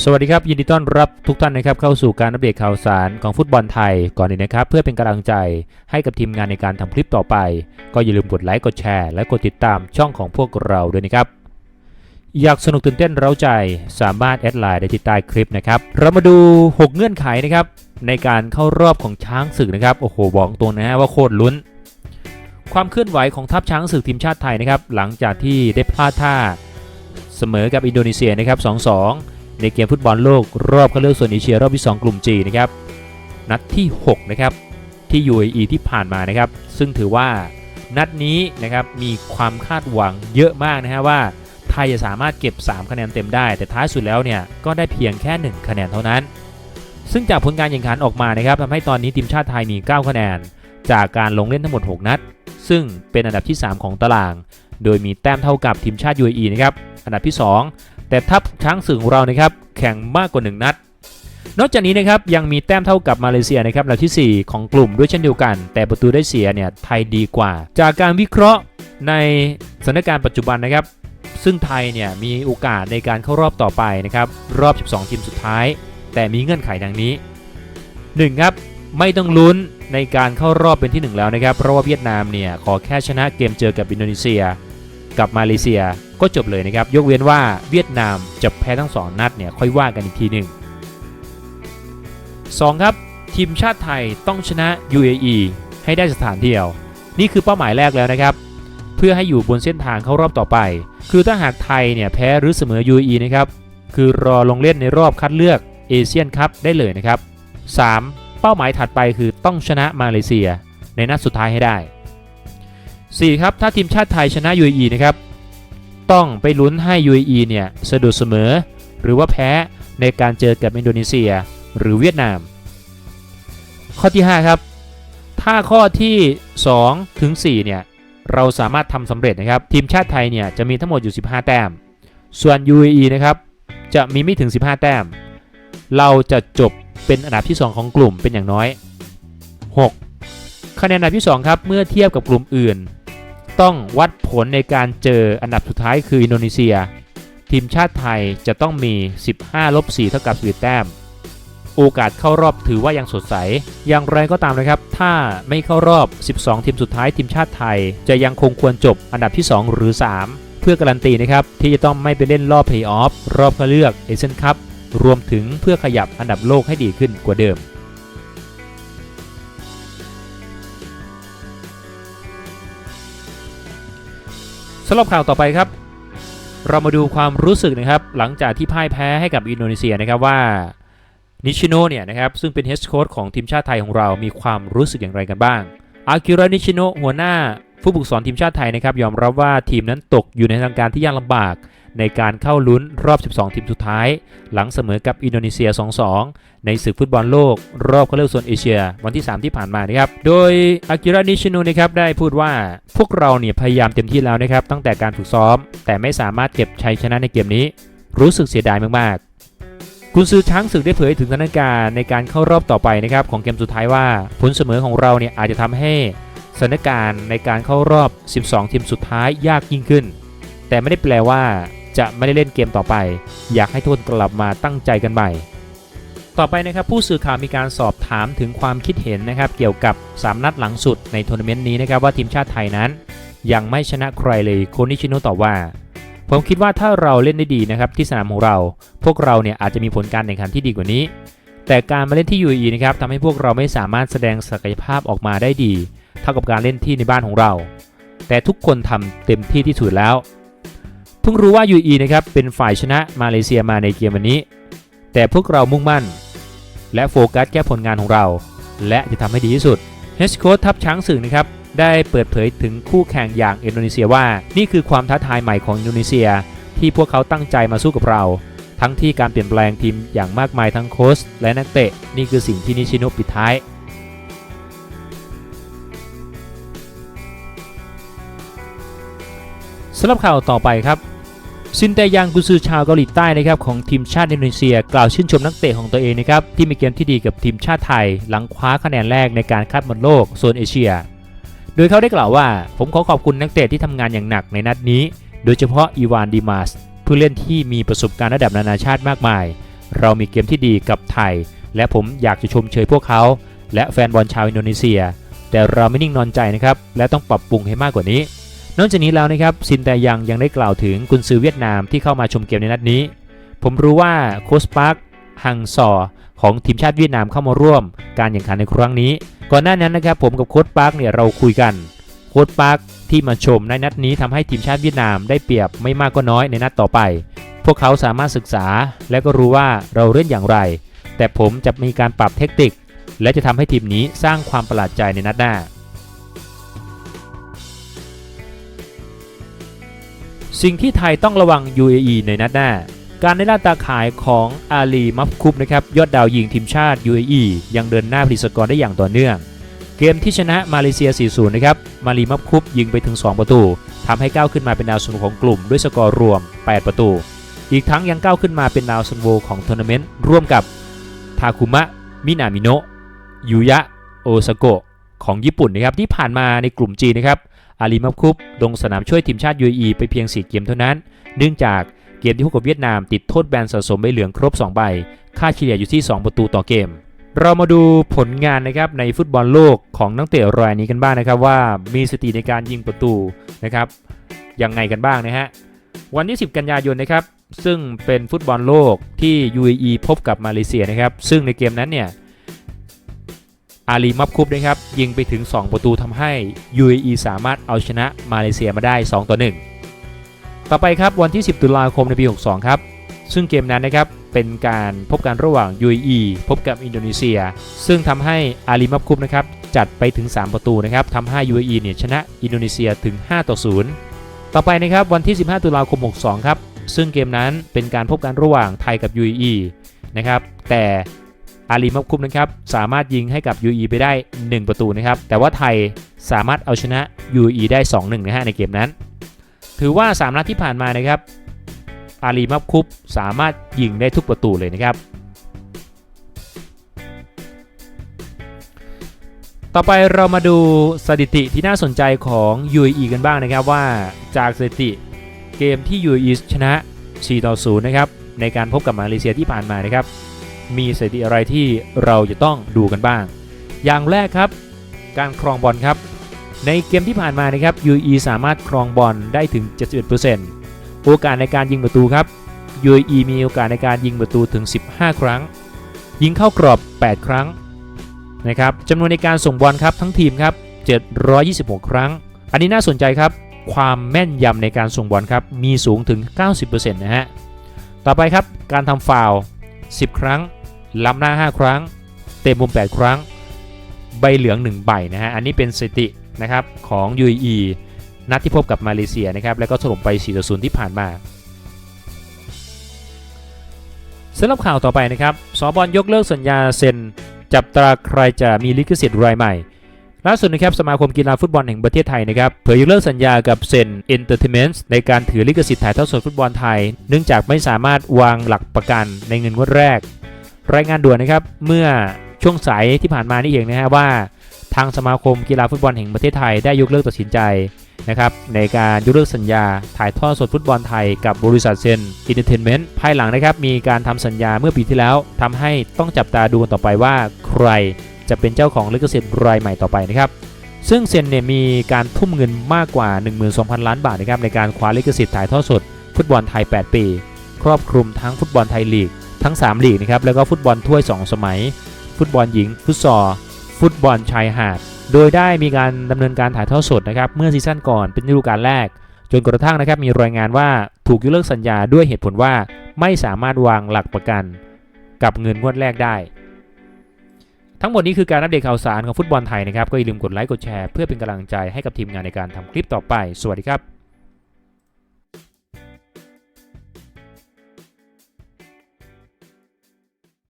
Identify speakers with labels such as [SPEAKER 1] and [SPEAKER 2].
[SPEAKER 1] สวัสดีครับ ยินดีต้อนรับทุกท่านนะครับเข้าสู่การอัปเดตข่าวสารของฟุตบอลไทยก่อนอื่นนะครับ เพื่อเป็นกำลังใจให้กับทีมงานในการทำคลิปต่อไป ก็อย่าลืมกดไลค์กดแชร์ และกดติดตามช่องของพวกเราด้วยนะครับ อยากสนุกตื่นเต้นเร้าใจสามารถแอดไลน์ได้ที่ใต้คลิปนะครับเรามาดู 6 เงื่อนไขนะครับในการเข้ารอบของช้างศึกนะครับโอ้โหบอกตรงนะฮะว่าโคตรลุ้น ความเคลื่อนไหวของทัพช้างศึกทีมชาติไทยนะครับหลังจากที่ได้พลาดท่าเสมอกับอินโดนีเซียนะครับ 2-2 ในเกมฟุตบอลโลกรอบคัดเลือกโซนเอเชียรอบที่ 2 กลุ่ม G นะครับนัดที่ 6 นะครับที่ UAE ที่ผ่านมานะครับ ซึ่งถือว่านัดนี้นะครับมีความคาดหวังเยอะมากนะฮะว่าไทยจะสามารถเก็บ 3 คะแนนเต็มได้ แต่ท้ายสุดแล้วเนี่ยก็ได้เพียงแค่ 1 คะแนนเท่านั้น ซึ่งจากผลการแข่งขันออกมานะครับทำให้ตอนนี้ทีมชาติไทยมี 9 คะแนน จากการลงเล่นทั้งหมด 6 นัด ซึ่งเป็นอันดับที่ 3 ของตาราง โดยมีแต้มเท่ากับทีมชาติ UAE นะครับอันดับที่ 2 แต่ทัพช้างศึกของเรานะครับแข่งมากกว่า 1 นัด นอกจากนี้นะครับยังมีแต้มเท่ากับมาเลเซียนะครับอันดับทีสี่ 4 ของกลุ่มด้วยเช่นเดียวกัน แต่ประตูได้เสียเนี่ยไทยดีกว่า จากการวิเคราะห์ในสถานการณ์ปัจจุบันนะครับ ซึ่งไทยเนี่ยมีโอกาสในการเข้ารอบต่อไปนะครับรอบ 12 ทีมสุดท้าย แต่มีเงื่อนไขดังนี้ 1. ครับไม่ต้องลุ้นในการเข้ารอบเป็นที่ 1 แล้วนะครับ เพราะว่าเวียดนามเนี่ยขอแค่ชนะเกมเจอกับอินโดนีเซีย กับมาเลเซียก็จบเลยนะครับ ยกเว้นว่าเวียดนามจะแพ้ทั้งสองนัดเนี่ยค่อยว่ากันอีกทีหนึ่ง 2. ครับทีมชาติไทยต้องชนะ UAE ให้ได้สถานเดียว นี่คือเป้าหมายแรกแล้วนะครับ เพื่อให้อยู่บนเส้นทางเข้ารอบต่อไป คือถ้าหากไทยเนี่ยแพ้หรือเสมอ UAE นะครับคือรอลงเล่นในรอบคัดเลือกเอเชียนคัพได้เลยนะครับ 3. เป้าหมายถัดไปคือต้องชนะมาเลเซียในนัดสุดท้ายให้ได้ 4. ครับถ้าทีมชาติไทยชนะ UAE นะครับต้องไปลุ้นให้ UAE เนี่ยสะดุดเสมอ หรือว่าแพ้ในการเจอกับอินโดนีเซียหรือเวียดนาม ข้อที่ 5 ครับ ถ้าข้อที่ 2 ถึง 4 เนี่ย เราสามารถทำสำเร็จนะครับ ทีมชาติไทยเนี่ยจะมีทั้งหมดอยู่ 15 แต้ม ส่วน UAE นะครับ จะมีไม่ถึง 15 แต้ม เราจะจบเป็นอันดับที่ 2 ของกลุ่มเป็นอย่างน้อย 6. คะแนนอันดับที่ 2 ครับ เมื่อเทียบกับกลุ่มอื่น ต้องวัดผลในการเจออันดับสุดท้ายคืออินโดนีเซีย ทีมชาติไทยจะต้องมี 15ลบ4เท่ากับ11แต้ม โอกาสเข้ารอบถือว่ายังสดใส อย่างไรก็ตามนะครับ ถ้าไม่เข้ารอบ 12 ทีมสุดท้ายทีมชาติไทย จะยังคงควรจบอันดับที่ 2 หรือ 3 เพื่อการันตีนะครับที่จะต้องไม่ไปเล่นรอบเพลย์ออฟรอบคัดเลือกเอเชียนคัพรวมถึงเพื่อขยับอันดับโลกให้ดีขึ้นกว่าเดิมำหรับข่าวต่อไปครับ เรามาดูความรู้สึกนะครับ หลังจากที่พ่ายแพ้ให้กับอินโดนีเซียนะครับว่านิชิโนเนี่ยนะครับซึ่งเป็นเฮดโค้ชของทีมชาติไทยของเรามีความรู้สึกอย่างไรกันบ้าง อากิระนิชิโนหัวหน้าผู้ฝึกสอนทีมชาติไทยนะครับยอมรับว่าทีมนั้นตกอยู่ในทางการที่ยากลำบาก ในการเข้าลุ้นรอบ 12 ทีมสุดท้าย หลังเสมอกับอินโดนีเซีย 2-2 ในศึกฟุตบอลโลก รอบคัดเลือกโซนเอเชีย วันที่ 3 ที่ผ่านมานะครับ โดยอากิระนิชิโนะนะครับได้พูดว่าพวกเราเนี่ยพยายามเต็มที่แล้วนะครับตั้งแต่การฝึกซ้อม แต่ไม่สามารถเก็บชัยชนะในเกมนี้ รู้สึกเสียดายมากๆกุนซือช้างศึกได้เผยถึงสถานการณ์ในการเข้ารอบต่อไปนะครับของเกมสุดท้ายว่าผลเสมอของเราเนี่ยอาจจะทำให้สถานการณ์ในการเข้ารอบ 12 ทีมสุดท้ายยากยิ่งขึ้น แต่ไม่ได้แปลว่า จะไม่ได้เล่นเกมต่อไป อยากให้ทุกคนกลับมาตั้งใจกันใหม่ ต่อไปนะครับผู้สื่อข่าวมีการสอบถามถึงความคิดเห็นนะครับเกี่ยวกับ 3 นัดหลังสุดในทัวร์นาเมนต์นี้นะครับว่าทีมชาติไทยนั้น ยังไม่ชนะใครเลยโคนิชิโนตอบว่า ผมคิดว่าถ้าเราเล่นได้ดีนะครับที่สนามของเรา พวกเราเนี่ยอาจจะมีผลการแข่งขันที่ดีกว่านี้ แต่การมาเล่นที่ UAE นะครับทำให้พวกเราไม่สามารถแสดงศักยภาพออกมาได้ดี เท่ากับการเล่นที่ในบ้านของเรา แต่ทุกคนทำเต็มที่ที่สุดแล้ว เพิ่งรู้ว่า UAE นะครับเป็นฝ่ายชนะมาเลเซียมาในเกมวันนี้ แต่พวกเรามุ่งมั่น และโฟกัสแก้ผลงานของเรา และจะทำให้ดีที่สุดเฮสโค้ชทัพช้างศึกนะครับได้เปิดเผยถึงคู่แข่งอย่างอินโดนีเซียว่า นี่คือความท้าทายใหม่ของอินโดนีเซีย ที่พวกเขาตั้งใจมาสู้กับเรา ทั้งที่การเปลี่ยนแปลงทีมอย่างมากมายทั้งโค้ชและนักเตะ นี่คือสิ่งที่นิชิโนปิดท้ายสำหรับข่าวต่อไปครับ ซินเตยังกุซือชาวเกาหลีใต้นะครับของทีมชาติอินโดนีเซีย กล่าวชื่นชมนักเตะของตัวเองนะครับที่มีเกมที่ดีกับทีมชาติไทย หลังคว้าคะแนนแรกในการคัดบอลโลกโซนเอเชีย โดยเขาได้กล่าวว่า ผมขอขอบคุณนักเตะที่ทำงานอย่างหนักในนัดนี้ โดยเฉพาะอีวานดีมาสผู้เล่นที่มีประสบการณ์ระดับนานาชาติมากมาย เรามีเกมที่ดีกับไทย และผมอยากจะชมเชยพวกเขา และแฟนบอลชาวอินโดนีเซีย แต่เราไม่นิ่งนอนใจนะครับและต้องปรับปรุงให้มากกว่านี้ นอกจากนี้แล้วนะครับซินแตยังยังได้กล่าวถึงกุนซือเวียดนามที่เข้ามาชมเกมในนัดนี้ ผมรู้ว่าโค้ชปาร์คฮังซอของทีมชาติเวียดนามเข้ามาร่วมการแข่งขันในครั้งนี้ ก่อนหน้านั้นนะครับผมกับโค้ชปาร์คเนี่ยเราคุยกันโค้ชปาร์คที่มาชมในนัดนี้ทำให้ทีมชาติเวียดนามได้เปรียบไม่มากก็น้อยในนัดต่อไป พวกเขาสามารถศึกษาและก็รู้ว่าเราเล่นอย่างไร แต่ผมจะมีการปรับเทคนิคและจะทำให้ทีมนี้สร้างความประหลาดใจในนัดหน้า สิ่งที่ไทยต้องระวัง UAE ในนัดหน้า การได้ล่าตาขายของอาลีมัฟคุปนะครับยอดดาวยิงทีมชาติ UAE ยังเดินหน้าผลิตสกอร์ได้อย่างต่อเนื่อง เกมที่ชนะมาเลเซีย 4-0 นะครับ มาลีมัฟคุปยิงไปถึง 2 ประตูทำให้ก้าวขึ้นมาเป็นดาวซันโวของกลุ่มด้วยสกอร์รวม 8 ประตู อีกทั้งยังก้าวขึ้นมาเป็นดาวซันโวของทัวร์นาเมนต์ร่วมกับทาคุมะมินามิโนะยูยะโอซาโกะของญี่ปุ่นนะครับที่ผ่านมาในกลุ่มจีนนะครับ อาลีมับคุปลงสนามช่วยทีมชาติ UAE ไปเพียง 4 เกมเท่านั้น เนื่องจากเกมที่พบกับเวียดนามติดโทษแบนสะสมใบเหลืองครบ 2 ใบ ค่าเฉลี่ยอยู่ที่ 2 ประตูต่อเกม เรามาดูผลงานนะครับในฟุตบอลโลกของนักเตะรายนี้กันบ้างนะครับว่ามีสติในการยิงประตูนะครับยังไงกันบ้างนะฮะวันที่ 10 กันยายนนะครับซึ่งเป็นฟุตบอลโลกที่ UAE พบกับมาเลเซียนะครับซึ่งในเกมนั้นเนี่ย อาลีมับคุปนะครับยิงไปถึง 2 ประตูทำให้ UAE สามารถเอาชนะมาเลเซียมาได้ 2 ต่อ 1 ต่อไปครับวันที่ 10 ตุลาคมในปี 62 ครับ ซึ่งเกมนั้นนะครับเป็นการพบกันระหว่าง UAE พบกับอินโดนีเซีย ซึ่งทำให้อาลีมับคุปนะครับจัดไปถึง 3 ประตูนะครับทำให้ UAE เนี่ยชนะอินโดนีเซียถึง 5 ต่อ 0 ต่อไปนะครับวันที่ 15 ตุลาคม 62 ครับซึ่งเกมนั้นเป็นการพบกันระหว่างไทยกับ UAE นะครับแต่ อาลีมับคุมนะครับสามารถยิงให้กับ UE ไปได้ 1 ประตูนะครับ แต่ว่าไทยสามารถเอาชนะ UE ได้ 2-1นะฮะในเกมนั้น ถือว่า 3 นัดที่ผ่านมานะครับ อาลีมับคุปสามารถยิงได้ทุกประตูเลยนะครับ ต่อไปเรามาดูสถิติที่น่าสนใจของ UAE กันบ้างนะครับว่าจากสถิติเกมที่ UAE ชนะ 4 ต่อ 0 นะครับในการพบกับมาเลเซียที่ผ่านมานะครับ มีสถิติอะไรที่เราจะต้องดูกันบ้าง อย่างแรกครับ การครองบอลครับ ในเกมที่ผ่านมานะครับ UAE สามารถครองบอลได้ถึง 71%โอกาสในการยิงประตูครับ UAE มีโอกาสในการยิงประตูถึง 15 ครั้ง ยิงเข้ากรอบ 8 ครั้งนะครับจำนวนในการส่งบอลครับทั้งทีมครับ 726 ครั้ง อันนี้น่าสนใจครับ ความแม่นยำในการส่งบอลครับมีสูงถึง 90%นะฮะ ต่อไปครับการทำฟาวล์10 ครั้ง ล้ำหน้า 5 ครั้ง เตะมุม 8 ครั้ง ใบเหลือง 1 ใบนะฮะ อันนี้เป็นสตินะครับของ UAE นัดที่พบกับมาเลเซียนะครับ แล้วก็ถล่มไป4ต่อ0ที่ผ่านมาสำหรับข่าวต่อไปนะครับสอบอลยกเลิกสัญญาเซ็น จับตราใครจะมีลิขสิทธิ์รายใหม่ล่าสุดนะครับสมาคมกีฬาฟุตบอลแห่งประเทศไทยนะครับเผยยกเลิกสัญญากับเซนเอนเตอร์เทนเมนต์ในการถือลิขสิทธิ์ถ่ายทอดสดฟุตบอลไทย เนื่องจากไม่สามารถวางหลักประกันในเงินงวดแรก รายงานด่วนนะครับเมื่อช่วงสายที่ผ่านมานี่เองนะฮะว่าทางสมาคมกีฬาฟุตบอลแห่งประเทศไทยได้ยกเลิกตัดสินใจนะครับในการยกเลิกสัญญาถ่ายทอดสดฟุตบอลไทยกับบริษัทเซนอินเตอร์เทนเมนต์ภายหลังนะครับมีการทำสัญญาเมื่อปีที่แล้วทำให้ต้องจับตาดูกันต่อไปว่าใครจะเป็นเจ้าของลิขสิทธิ์รายใหม่ต่อไปนะครับซึ่งเซนเนี่ยมีการทุ่มเงินมากกว่า 12,000 ล้านบาทนะครับในการคว้าลิขสิทธิ์ถ่ายทอดสด ฟุตบอลไทย 8 ปี ครอบคลุมทั้งฟุตบอลไทยลีก ทั้ง 3 ลีกนะครับแล้วก็ฟุตบอลถ้วย 2 สมัย ฟุตบอลหญิง ฟุตซอลฟุตบอลชายหาด โดยได้มีการดำเนินการถ่ายทอดสดนะครับเมื่อซีซั่นก่อนเป็นฤดูกาลแรก จนกระทั่งนะครับมีรายงานว่าถูกยกเลิกสัญญาด้วยเหตุผลว่าไม่สามารถวางหลักประกัน กับเงินงวดแรกได้ ทั้งหมดนี้คือการอัปเดตข่าวสารของฟุตบอลไทยนะครับก็อย่าลืมกดไลค์กดแชร์เพื่อเป็นกำลังใจให้กับทีมงานในการทำคลิปต่อไป สวัสดีครับ